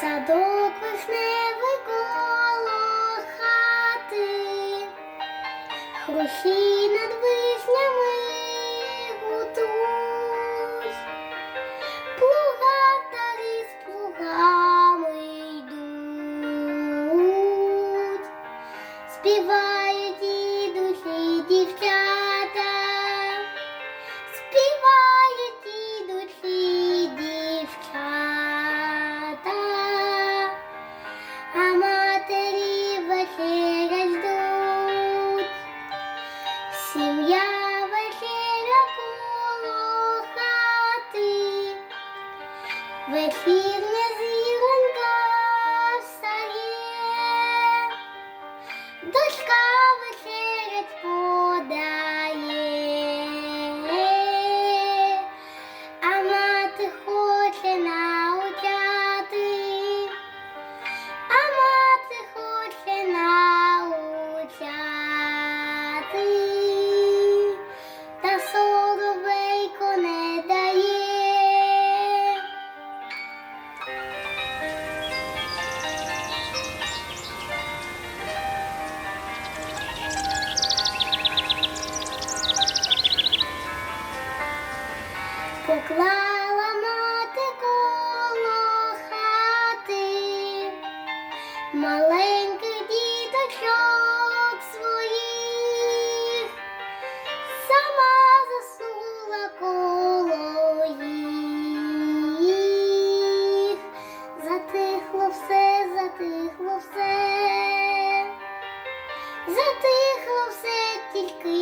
Садок вишневий коло хати, Хрущі над вишнями гудуть, Плугатарі з плугами йдуть, співають і дівчата, вечірня зіронька встає, Поклала мати коло хати маленьких діточок своїх, сама заснула коло їх, затихло все, затихло все, затихло все тільки.